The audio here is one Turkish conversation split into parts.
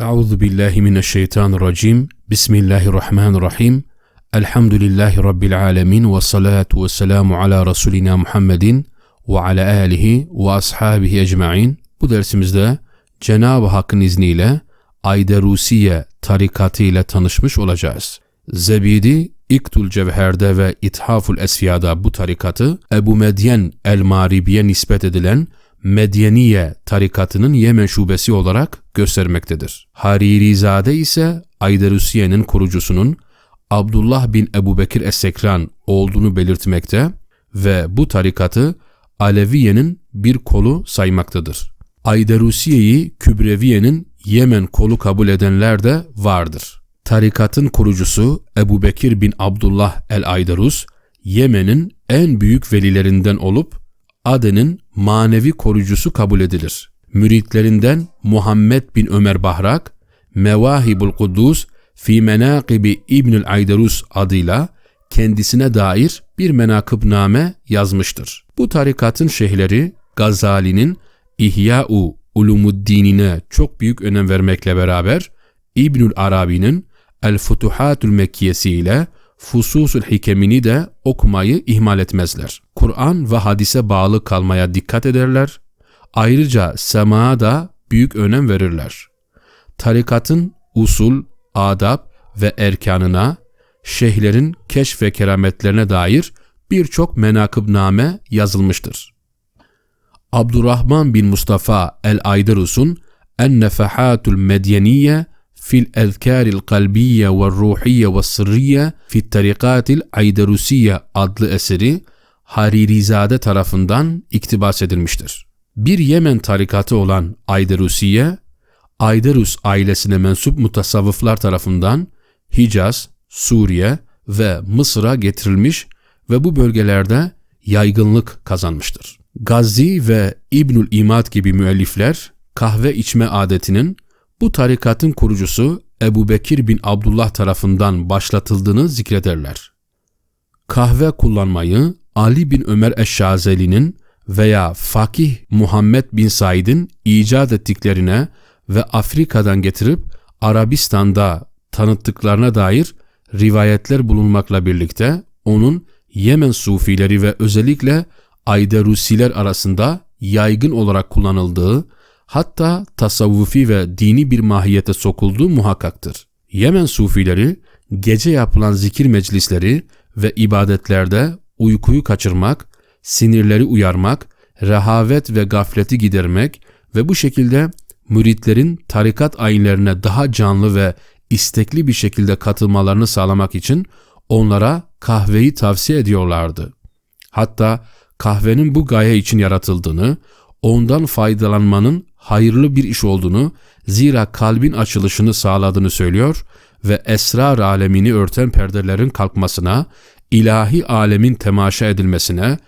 Euzu billahi mineşşeytanirracim. Bismillahirrahmanirrahim. Elhamdülillahi rabbil alamin ve salatu vesselamu ala rasulina Muhammedin ve ala alihi ve ashabihi ecmaîn. Bu dersimizde Cenab-ı Hakk'ın izniyle Ayderusiye tarikatı ile tanışmış olacağız. Zebidi İktul Cevher'de ve İthaful Esfiya'da bu tarikatı Ebu Medyen el-Maribi'ye nispet edilen Medyeniye tarikatının Yemen şubesi olarak göstermektedir. Haririzade ise Ayderusiye'nin kurucusunun Abdullah bin Ebu Bekir Es-Sekran olduğunu belirtmekte ve bu tarikatı Aleviye'nin bir kolu saymaktadır. Ayderusiye'yi Kübreviye'nin Yemen kolu kabul edenler de vardır. Tarikatın kurucusu Ebu Bekir bin Abdullah el-Aydarus, Yemen'in en büyük velilerinden olup Aden'in manevi koruyucusu kabul edilir. Müritlerinden Muhammed bin Ömer Bahrak, Mevahibul Kuddus fi Menakibi İbnül Aydarus adıyla kendisine dair bir menakıbname yazmıştır. Bu tarikatın şeyhleri Gazali'nin İhya-u Ulumuddinine çok büyük önem vermekle beraber İbnül Arabi'nin El Futuhatul Mekkiyesi ile Fususul Hikemini de okumayı ihmal etmezler. Kur'an ve hadise bağlı kalmaya dikkat ederler. Ayrıca semaya da büyük önem verirler. Tarikatın usul, adab ve erkanına, şeyhlerin keşf ve kerametlerine dair birçok menakıbname yazılmıştır. Abdurrahman bin Mustafa el-Aydarus'un En-Nefahatul Medyeniye fil Ezkaril Kalbiye ve Ruhiye ve Sırriye fit Tarikatil Aydarusiye adlı eseri Haririzade tarafından iktibas edilmiştir. Bir Yemen tarikatı olan Aydarusiye, Aydarus ailesine mensup mutasavvıflar tarafından Hicaz, Suriye ve Mısır'a getirilmiş ve bu bölgelerde yaygınlık kazanmıştır. Gazzi ve İbnül İmad gibi müellifler kahve içme adetinin bu tarikatın kurucusu Ebu Bekir bin Abdullah tarafından başlatıldığını zikrederler. Kahve kullanmayı Ali bin Ömer Eşşazeli'nin veya Fakih Muhammed bin Said'in icat ettiklerine ve Afrika'dan getirip Arabistan'da tanıttıklarına dair rivayetler bulunmakla birlikte onun Yemen Sufileri ve özellikle Ayderusiler arasında yaygın olarak kullanıldığı hatta tasavvufi ve dini bir mahiyete sokulduğu muhakkaktır. Yemen Sufileri gece yapılan zikir meclisleri ve ibadetlerde uykuyu kaçırmak, sinirleri uyarmak, rehavet ve gafleti gidermek ve bu şekilde müritlerin tarikat ayinlerine daha canlı ve istekli bir şekilde katılmalarını sağlamak için onlara kahveyi tavsiye ediyorlardı. Hatta kahvenin bu gaye için yaratıldığını, ondan faydalanmanın hayırlı bir iş olduğunu, zira kalbin açılışını sağladığını söylüyor ve esrar alemini örten perdelerin kalkmasına, ilahi alemin temaşa edilmesine,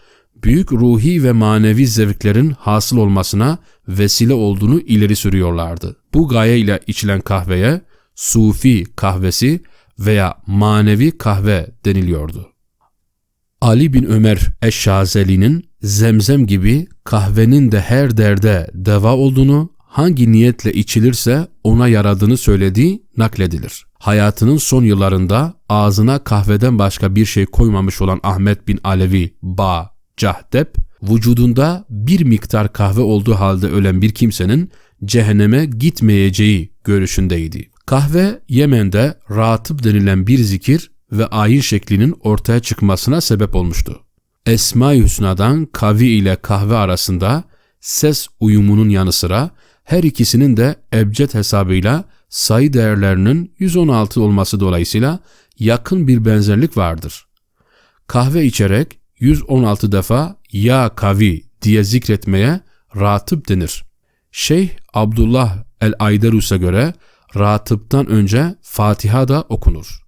büyük ruhi ve manevi zevklerin hasıl olmasına vesile olduğunu ileri sürüyorlardı. Bu gaye ile içilen kahveye sufi kahvesi veya manevi kahve deniliyordu. Ali bin Ömer Eşşazeli'nin zemzem gibi kahvenin de her derde deva olduğunu, hangi niyetle içilirse ona yaradığını söylediği nakledilir. Hayatının son yıllarında ağzına kahveden başka bir şey koymamış olan Ahmet bin Alevi Ba Cahdep, vücudunda bir miktar kahve olduğu halde ölen bir kimsenin cehenneme gitmeyeceği görüşündeydi. Kahve Yemen'de ratıp denilen bir zikir ve ayin şeklinin ortaya çıkmasına sebep olmuştu. Esma-i Hüsna'dan kavi ile kahve arasında ses uyumunun yanı sıra her ikisinin de ebced hesabıyla sayı değerlerinin 116 olması dolayısıyla yakın bir benzerlik vardır. Kahve içerek 116 defa ya kavi diye zikretmeye ratıp denir. Şeyh Abdullah el-Aydarus'a göre ratıptan önce Fatiha da okunur.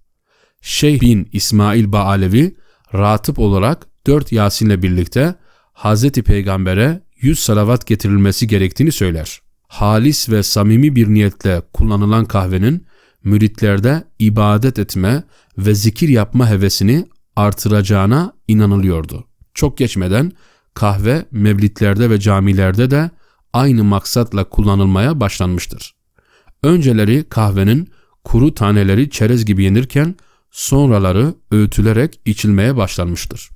Şeyh bin İsmail Baalevi ratıp olarak dört Yasin'le birlikte Hz. Peygamber'e yüz salavat getirilmesi gerektiğini söyler. Halis ve samimi bir niyetle kullanılan kahvenin müritlerde ibadet etme ve zikir yapma hevesini artıracağına inanılıyordu. Çok geçmeden kahve mevlitlerde ve camilerde de aynı maksatla kullanılmaya başlanmıştır. Önceleri kahvenin kuru taneleri çerez gibi yenirken sonraları öğütülerek içilmeye başlanmıştır.